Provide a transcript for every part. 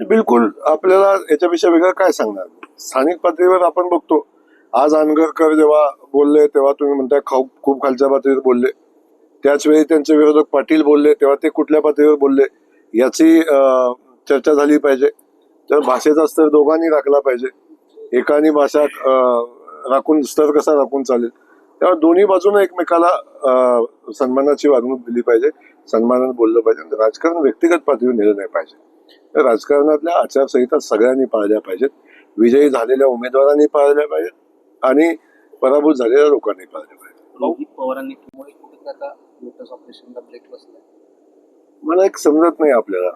बिलकुल आपल्याला याच्यापेक्षा वेगळं काय सांगणार? स्थानिक पातळीवर आपण बघतो. आज आनगरकर जेव्हा बोलले तेव्हा तुम्ही म्हणताय खूप खूप खालच्या पातळीवर बोलले. त्याच वेळी त्यांचे विरोधक पाटील बोलले तेव्हा ते कुठल्या पातळीवर बोलले याची चर्चा झाली पाहिजे. तर भाषेचा स्तर दोघांनी राखला पाहिजे. एकानी भाषा राखून स्तर कसा राखून चालेल? त्यामुळे दोन्ही बाजूने एकमेकाला सन्मानाची वागणूक दिली पाहिजे सन्मानाने बोललं पाहिजे राजकारण व्यक्तिगत पातळीवर नेलं नाही पाहिजे. तर राजकारणातल्या आचारसंहिता सगळ्यांनी पाळल्या पाहिजेत विजयी झालेल्या उमेदवारांनी पाळल्या पाहिजेत आणि पराभूत झालेल्या लोकांनी पाळल्या पाहिजेत. मला एक समजत नाही आपल्याला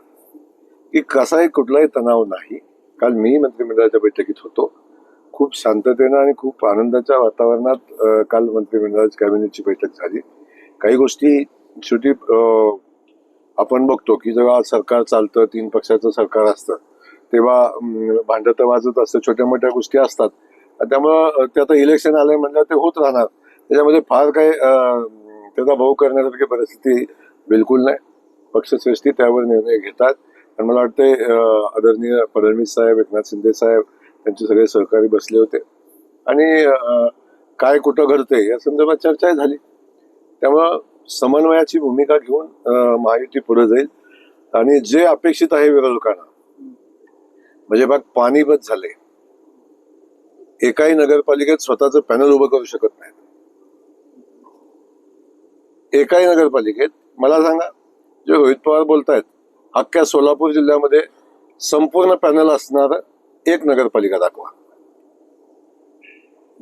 की कसाही कुठलाही तणाव नाही. काल मी मंत्रिमंडळाच्या बैठकीत होतो. खूप शांततेनं आणि खूप आनंदाच्या वातावरणात काल मंत्रिमंडळाची कॅबिनेटची बैठक झाली. काही गोष्टी शेवटी आपण बघतो की जेव्हा सरकार चालतं तीन पक्षाचं सरकार असतं तेव्हा भांडत वाजत असतं छोट्या मोठ्या गोष्टी असतात. आणि त्यामुळं ते आता इलेक्शन आलंय म्हणजे ते होत राहणार. त्याच्यामध्ये फार काही त्याचा भाऊ करण्यासारखी परिस्थिती बिलकुल नाही. पक्षश्रेष्ठी त्यावर निर्णय घेतात. आणि मला वाटते आदरणीय फडणवीस साहेब एकनाथ शिंदे साहेब त्यांचे सगळे सहकारी बसले होते. आणि काय कुठं घडतंय या संदर्भात चर्चा झाली. त्यामुळं समन्वयाची भूमिका घेऊन महायुती पुढे जाईल. आणि जे अपेक्षित आहे विरोधकांना म्हणजे बघ पाणीबत झाले एकाही नगरपालिकेत स्वतःचं पॅनल उभं करू शकत नाहीत. एकाही नगरपालिकेत मला सांगा जे रोहित पवार बोलतायत अख्ख्या सोलापूर जिल्ह्यामध्ये संपूर्ण पॅनल असणार एक नगरपालिका दाखवा.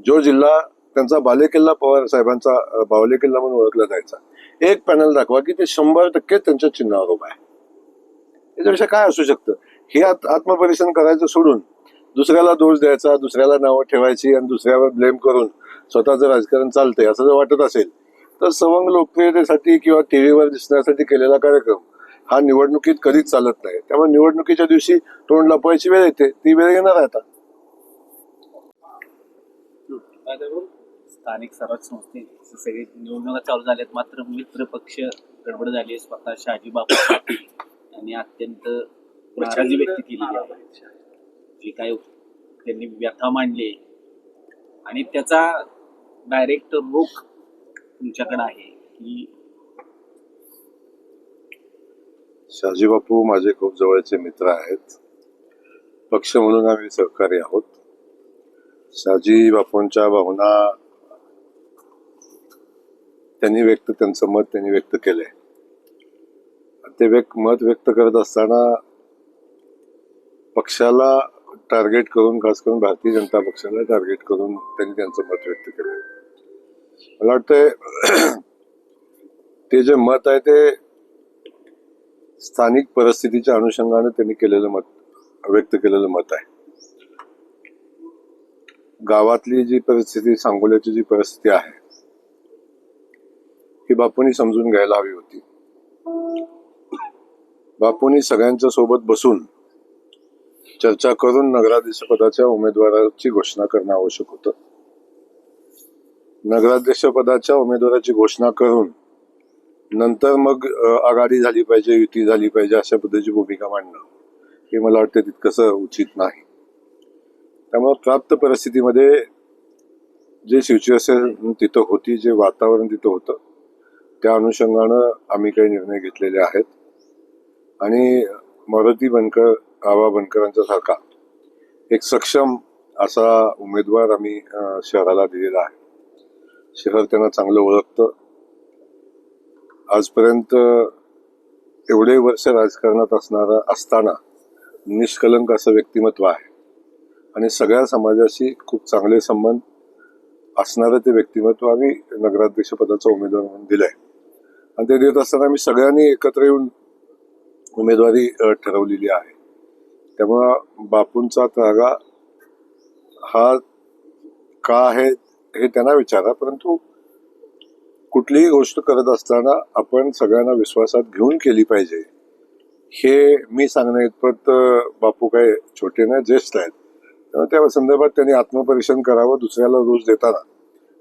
जो जिल्हा त्यांचा बालेकिल्ला पवार साहेबांचा बावले बालेकिल्ला म्हणून ओळखला जायचा एक पॅनल दाखवा की ते शंभर टक्के त्यांच्या चिन्हावर उभा आहे. याच्यापेक्षा काय असू शकतं? हे आत- आत्मपरीक्षण करायचं सोडून दुसऱ्याला दोष द्यायचा दुसऱ्याला नावं ठेवायची आणि दुसऱ्यावर ब्लेम करून स्वतःचं राजकारण चालतंय असं जर वाटत असेल तर सवंग लोकप्रियतेसाठी किंवा टीव्हीवर दिसण्यासाठी केलेला कार्यक्रम हा निवडणुकीत कधीच चालत नाही. त्यामुळे निवडणुकीच्या दिवशी तोंड लपवायची वेळ येते ती वेळ येणार आहे आता. स्थानिक स्वराज्य संस्थे सगळे निवडणुका चालू झाल्यात. मात्र मित्र पक्ष गडबड झाली आहे. स्वतः शहाजी बापू यांनी अत्यंत नाराजी व्यक्त केली आहे. जी काय त्यांनी व्यथा मांडली आणि त्याचा डायरेक्ट रोख तुमच्याकडे आहे. की शहाजी बापू माझे खूप जवळचे मित्र आहेत. पक्ष म्हणून आम्ही सहकारी आहोत. शहाजी बापूंच्या भावना त्यांनी व्यक्त त्यांचं मत त्यांनी व्यक्त केलंय. ते व्यक्त मत व्यक्त करत असताना पक्षाला टार्गेट करून खास करून भारतीय जनता पक्षाला टार्गेट करून त्यांनी त्यांचं मत व्यक्त केलं मला वाटतंय ते जे मत आहे ते स्थानिक परिस्थितीच्या अनुषंगाने त्यांनी केलेलं मत व्यक्त केलेलं मत आहे. गावातली जी परिस्थिती सांगोल्याची जी परिस्थिती आहे ही बापूंनी समजून घ्यायला हवी होती. बापूंनी सगळ्यांच्या सोबत बसून चर्चा करून नगराध्यक्षपदाच्या उमेदवाराची घोषणा करणं आवश्यक होतं. नगराध्यक्षपदाच्या उमेदवाराची घोषणा करून नंतर मग आघाडी झाली पाहिजे युती झाली पाहिजे अशा पद्धतीची भूमिका मांडणं. हे मला वाटतं तितकंसं उचित नाही. त्यामुळं प्राप्त परिस्थितीमध्ये जे सिच्युएशन तिथं होती जे वातावरण तिथं होतं त्या अनुषंगानं आम्ही काही निर्णय घेतलेले आहेत. आणि मारुती बनकर आबा बनकरांचा सारखा एक सक्षम असा उमेदवार आम्ही शहराला दिलेला आहे. शहर त्यांना चांगलं ओळखतं. आजपर्यंत एवढे वर्ष राजकारणात असणारा असताना निष्कलंक असं व्यक्तिमत्व आहे. आणि सगळ्या समाजाशी खूप चांगले संबंध असणारं ते व्यक्तिमत्व आम्ही नगराध्यक्ष पदाचा उमेदवार म्हणून दिलंय. आणि ते देत असताना आम्ही सगळ्यांनी एकत्र येऊन उमेदवारी ठरवलेली आहे. त्यामुळं बापूंचा त्रागा हा का आहे हे त्यांना विचारा परंतु कुठलीही गोष्ट करत असताना आपण सगळ्यांना विश्वासात घेऊन केली पाहिजे. हे मी सांगण्या इतपत बापू काय छोटे नाही ज्येष्ठ आहेत. त्यामुळे त्या संदर्भात त्यांनी आत्मपरीक्षण करावं दुसऱ्याला दोष देताना.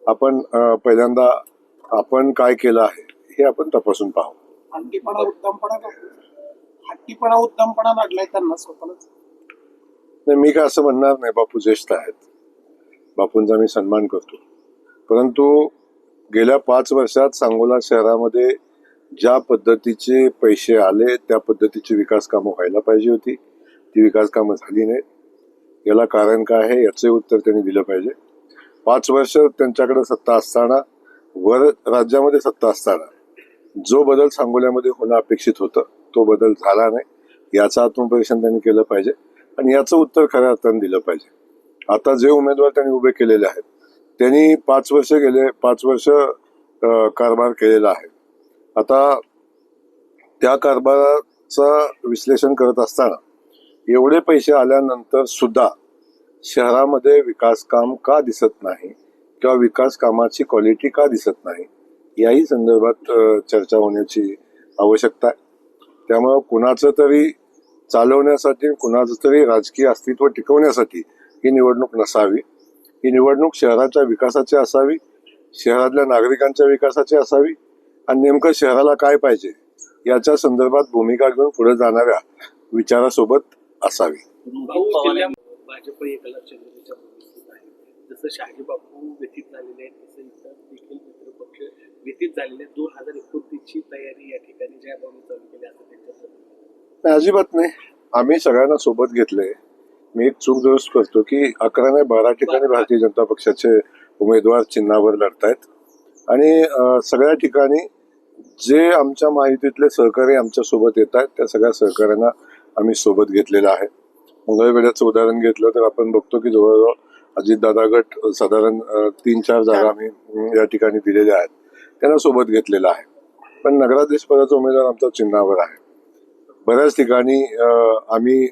आपण पहिल्यांदा आपण काय केलं आहे हे आपण तपासून पाहू. आणखीपणा उत्तमपणा हट्टीपणा उत्तमपणा लागलाय त्यांना स्वतःलाच. नाही मी काय असं म्हणणार नाही बापू ज्येष्ठ आहेत. बापूंचा मी सन्मान करतो. परंतु गेल्या पाच वर्षात सांगोला शहरामध्ये ज्या पद्धतीचे पैसे आले त्या पद्धतीची विकास कामं व्हायला पाहिजे होती. ती विकास कामं झाली नाहीत. याला कारण काय आहे याचे उत्तर त्यांनी दिलं पाहिजे. पाच वर्ष त्यांच्याकडे सत्ता असताना वर राज्यामध्ये सत्ता असताना जो बदल सांगोल्यामध्ये होणं अपेक्षित होतं तो बदल झाला नाही. याचं आत्मपरीक्षण त्यांनी केलं पाहिजे. आणि याचं उत्तर खऱ्या अर्थानं दिलं पाहिजे. आता जे उमेदवार त्यांनी उभे केलेले आहेत त्यांनी पाच वर्ष गेले पाच वर्ष कारभार केलेला आहे. आता त्या कारभाराचं विश्लेषण करत असताना एवढे पैसे आल्यानंतर सुद्धा शहरामध्ये विकास काम का दिसत नाही किंवा विकास कामाची क्वालिटी का दिसत नाही याही संदर्भात चर्चा होण्याची आवश्यकता आहे. त्यामुळं कुणाचं तरी चालवण्यासाठी कुणाचं तरी राजकीय अस्तित्व टिकवण्यासाठी ही निवडणूक नसावी. ही निवडणूक शहराच्या विकासाची असावी शहरातल्या नागरिकांच्या विकासाची असावी आणि नेमकं शहराला काय पाहिजे याच्या संदर्भात भूमिका घेऊन पुढे जाणाऱ्या विचारासोबत असावी. रोहित पवार यांनी भाजप एकला चंद्रपूरच्या भूमिकेत आहे. जसं शहाजी बापू व्यथित झालेले आहेत तसं इतर देखील मित्रपक्ष व्यथित झालेले आहेत. दोन हजार एकोणतीसची तयारी या ठिकाणी ज्या भावने चालू केली असं त्यांच्या नाही, अजिबात नाही. आम्ही सगळ्यांना सोबत घेतले मी एक चूक दुरुस्त करतो की अकरा नाही बारा ठिकाणी भारतीय जनता पक्षाचे उमेदवार चिन्हावर लढतायत. आणि सगळ्या ठिकाणी जे आमच्या माहितीतले सहकारी आमच्यासोबत येत आहेत त्या सगळ्या सहकाऱ्यांना आम्ही सोबत घेतलेलं आहे. मंगळवेड्याचं उदाहरण घेतलं तर आपण बघतो की जवळजवळ अजितदादा गट साधारण तीन चार जागा आम्ही या ठिकाणी दिलेल्या आहेत. त्यांना सोबत घेतलेलं आहे. पण नगराध्यक्ष पदाचा उमेदवार आमचा चिन्हावर आहे. बऱ्याच ठिकाणी आम्ही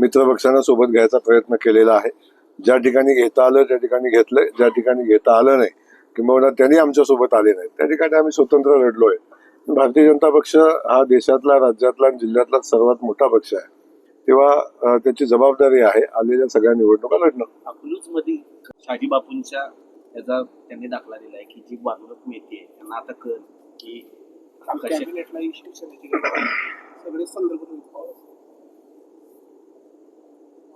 मित्रपक्षांना सोबत घ्यायचा प्रयत्न केलेला आहे. ज्या ठिकाणी घेता आलं त्या ठिकाणी घेतलंय ज्या ठिकाणी घेता आलं नाही किंवा त्यांनी आमच्यासोबत आले नाही त्या ठिकाणी आम्ही स्वतंत्र लढलोय भारतीय जनता पक्ष हा देशातला राज्यातला आणि जिल्ह्यातला सर्वात मोठा पक्ष आहे. तेव्हा त्याची जबाबदारी आहे आलेल्या सगळ्या निवडणुका लढणं. अकलूजमध्ये शाजी बापूंच्या याचा त्यांनी दाखला दिला आहे की जी वागणूक मिळते त्यांना आता कळ की. सगळे संदर्भ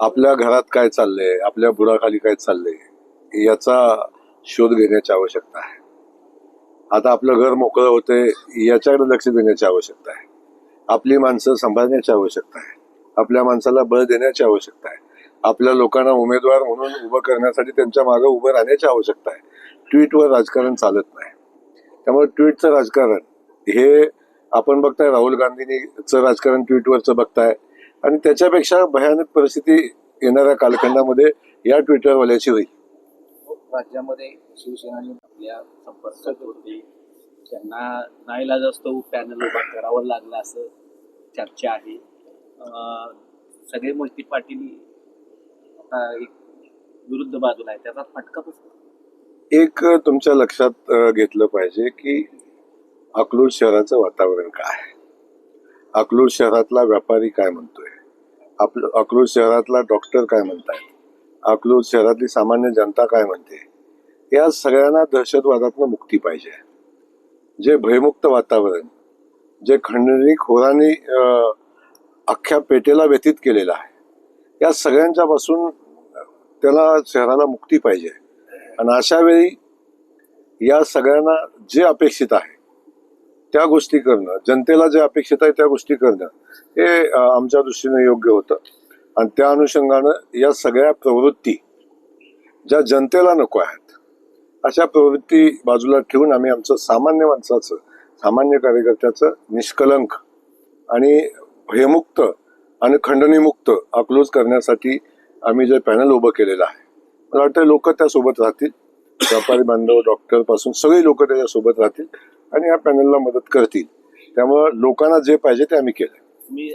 आपल्या घरात काय चाललंय? आपल्या बुडाखाली काय चाललंय? याचा शोध घेण्याची आवश्यकता आहे. आता आपलं घर मोकळं होते याच्याकडे लक्ष देण्याची आवश्यकता आहे. आपली माणसं सांभाळण्याची आवश्यकता आहे. आपल्या माणसाला बळ देण्याची आवश्यकता आहे. आपल्या लोकांना उमेदवार म्हणून उभं करण्यासाठी त्यांच्या मागे उभं राहण्याची आवश्यकता आहे. ट्विटवर राजकारण चालत नाही. त्यामुळे ट्विटचं राजकारण हे आपण बघताय राहुल गांधींनीचं राजकारण ट्विटवरचं बघताय. आणि त्याच्यापेक्षा भयानक परिस्थिती येणाऱ्या कालखंडामध्ये या ट्विटरवाल्याची होईल. राज्यामध्ये शिवसेना आणि आपल्या संपर्कात होते त्यांना नाईलाज असतो पॅनल उभा करावं लागलं असं चर्चा आहे. सगळे मोहिते पाटील आता एक विरुद्ध बाजूला आहे. त्याचा फटका बसतो. एक तुमच्या लक्षात घेतलं पाहिजे की अकलूज शहराचं वातावरण काय आहे? अकलूज शहरातला व्यापारी काय म्हणतोय? आपलं अकलूज शहरातला डॉक्टर काय म्हणतायत? अकलूज शहरातली सामान्य जनता काय म्हणते? या सगळ्यांना दहशतवादातनं मुक्ती पाहिजे. जे भयमुक्त वातावरण जे खंडणी खोरांनी अख्ख्या पेटेला व्यतीत केलेलं आहे या सगळ्यांच्या पासून त्याला शहराला मुक्ती पाहिजे. आणि अशा वेळी या सगळ्यांना जे अपेक्षित आहे त्या गोष्टी करणं जनतेला जे अपेक्षित आहे त्या गोष्टी करणं हे आमच्या दृष्टीने योग्य होतं. आणि त्या अनुषंगानं या सगळ्या प्रवृत्ती ज्या जनतेला नको आहेत अशा प्रवृत्ती बाजूला ठेवून आम्ही आमचं सामान्य माणसाचं सामान्य कार्यकर्त्याचं निष्कलंक आणि भयमुक्त आणि खंडणीमुक्त अकलूज करण्यासाठी आम्ही जे पॅनल उभं केलेलं आहे. मला वाटतं लोक त्यासोबत राहतील. व्यापारी बांधव डॉक्टरपासून सगळी लोक त्याच्यासोबत राहतील. आणि या पॅनलला मदत करतील. त्यामुळं लोकांना जे पाहिजे ते आम्ही केलं मी